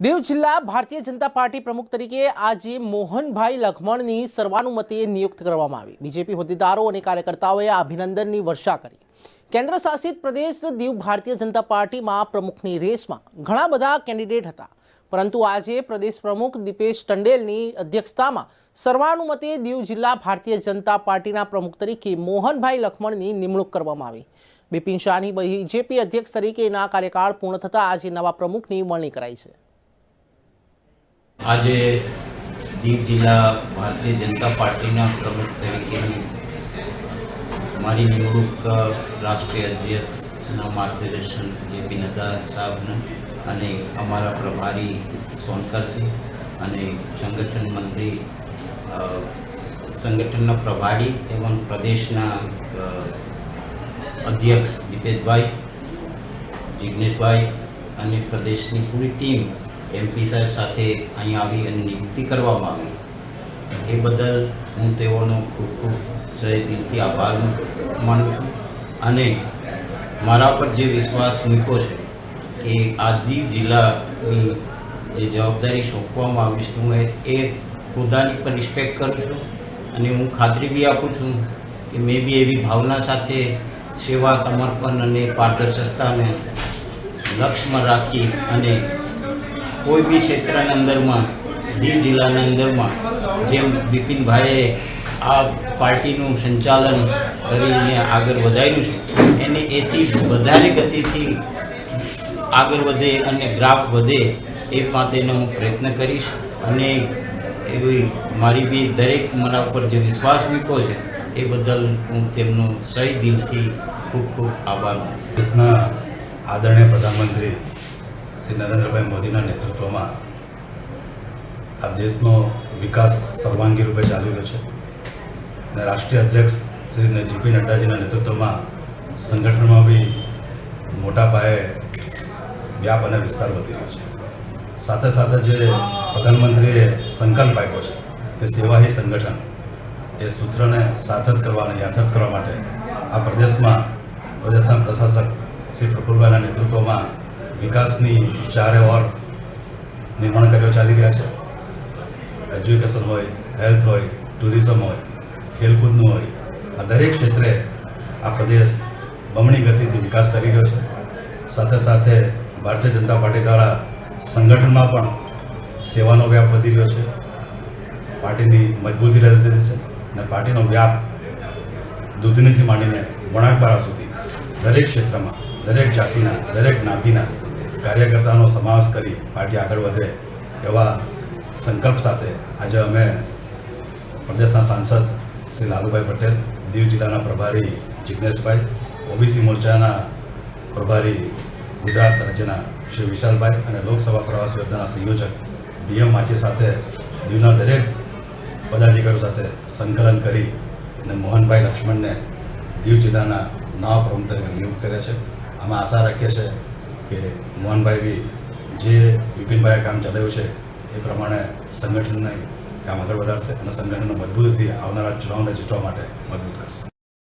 દેવ જિલ્લા ભારતીય જનતા પાર્ટી પ્રમુખ તરીકે આજે મોહનભાઈ લખમણની સર્વાનુમતે નિયુક્ત કરવામાં આવી. બીજેપી હોદ્દેદારો અને કાર્યકર્તાઓએ અભિનંદનની વર્ષા કરી. કેન્દ્ર શાસિત પ્રદેશ દીવ ભારતીય જનતા પાર્ટીમાં પ્રમુખની રેસમાં ઘણા બધા કેન્ડિડેટ હતા. પરંતુ આજે પ્રદેશ પ્રમુખ દીપેશ ટંડેલની અધ્યક્ષતામાં સર્વાનુમતે દીવ જિલ્લા ભારતીય જનતા પાર્ટીના પ્રમુખ તરીકે મોહનભાઈ લખમણની નિમણૂક કરવામાં આવી. બિપિન શાહની બીજેપી અધ્યક્ષ તરીકેના કાર્યકાળ પૂર્ણ થતાં આજે નવા પ્રમુખની વરણી કરાઈ છે. આજે દીવ જિલ્લા ભારતીય જનતા પાર્ટીના પ્રમુખ તરીકેની મારી નિમણૂક રાષ્ટ્રીય અધ્યક્ષના માર્ગદર્શન જેપી નડ્ડા સાહેબને અને અમારા પ્રભારી સોનકરસિંહ અને સંગઠન મંત્રી સંગઠનના પ્રભારી એવં પ્રદેશના અધ્યક્ષ દીપેશભાઈ, જિગ્નેશભાઈ અને પ્રદેશની પૂરી ટીમ એમપી સાહેબ સાથે અહીંયા આવી અને નિયુક્તિ કરવામાં આવી. એ બદલ હું તેઓનો ખૂબ ખૂબ દિલથી આભાર માનું છું. અને મારા પર જે વિશ્વાસ મૂક્યો છે કે આ દીવ જિલ્લાની જે જવાબદારી સોંપવામાં આવી છે, હું એ- હોદ્દાની પર રિસ્પેક્ટ કરું છું અને હું ખાતરી બી આપું છું કે મેં બી એવી ભાવના સાથે સેવા સમર્પણ અને પારદર્શકતાને લક્ષ્યમાં રાખી અને કોઈ બી ક્ષેત્રના અંદરમાં દીવ જિલ્લાના અંદરમાં, જેમ બિપિનભાઈએ આ પાર્ટીનું સંચાલન કરીને આગળ વધાર્યું છે, એને એથી વધારે ગતિથી આગળ વધે અને ગ્રાફ વધે એ માટેનો હું પ્રયત્ન કરીશ અને એવી મારી બી દરેક મારા ઉપર જે વિશ્વાસ મૂક્યો છે, એ બદલ હું તેમનો સહી દિલથી ખૂબ ખૂબ આભાર માનું. દેશના આદરણીય પ્રધાનમંત્રી શ્રી નરેન્દ્રભાઈ મોદીના નેતૃત્વમાં આ દેશનો વિકાસ સર્વાંગી રૂપે ચાલી રહ્યો છે. અને રાષ્ટ્રીય અધ્યક્ષ શ્રી જેપી નડ્ડાજીના નેતૃત્વમાં સંગઠનમાં બી મોટા પાયે વ્યાપ અને વિસ્તાર વધી રહ્યો છે. સાથે સાથે જે પ્રધાનમંત્રીએ સંકલ્પ આપ્યો છે કે સેવા હી સંગઠન એ સૂત્રને સાર્થક કરવાને યાથાર્થ કરવા માટે આ પ્રદેશમાં, પ્રદેશના પ્રશાસક શ્રી પ્રફુલભાઈના નેતૃત્વમાં વિકાસની ચારે વાર નિર્માણ કાર્યો ચાલી રહ્યા છે. એજ્યુકેશન હોય હેલ્થ હોય ટુરિઝમ હોય, ખેલકૂદનું હોય, આ દરેક ક્ષેત્રે આ પ્રદેશ બમણી ગતિથી વિકાસ કરી રહ્યો છે. સાથે સાથે ભારતીય જનતા પાર્ટી દ્વારા સંગઠનમાં પણ સેવાનો વ્યાપ વધી રહ્યો છે. પાર્ટીની મજબૂતી રહેતી છે અને પાર્ટીનો વ્યાપ દૂધનીથી માંડીને વણાકબારા સુધી દરેક ક્ષેત્રમાં, દરેક જાતિના, દરેક જ્ઞાતિના કાર્યકર્તાનો સમાવેશ કરી પાર્ટી આગળ વધે એવા સંકલ્પ સાથે આજે અમે પ્રદેશના સાંસદ શ્રી લાલુભાઈ પટેલ, દીવ જિલ્લાના પ્રભારી જિજ્ઞેશભાઈ ઓબીસી મોરચાના પ્રભારી ગુજરાત રાજ્યના શ્રી વિશાલભાઈ અને લોકસભા પ્રવાસ યોજનાના સંયોજક ડીએમ માછી સાથે દીવના દરેક પદાધિકારીઓ સાથે સંકલન કરી અને મોહનભાઈ લક્ષ્મણને દીવ જિલ્લાના નવા પ્રમુખ તરીકે નિયુક્ત કર્યા છે. આમાં આશા રાખીએ છીએ કે મોહનભાઈ બી જે વિપિનભાઈએ કામ ચલાવ્યું છે, એ પ્રમાણે સંગઠનને કામ આગળ વધારશે અને સંગઠનને મજબૂતીથી આવનારા ચુનાવને જીતવા માટે મજબૂત કરશે.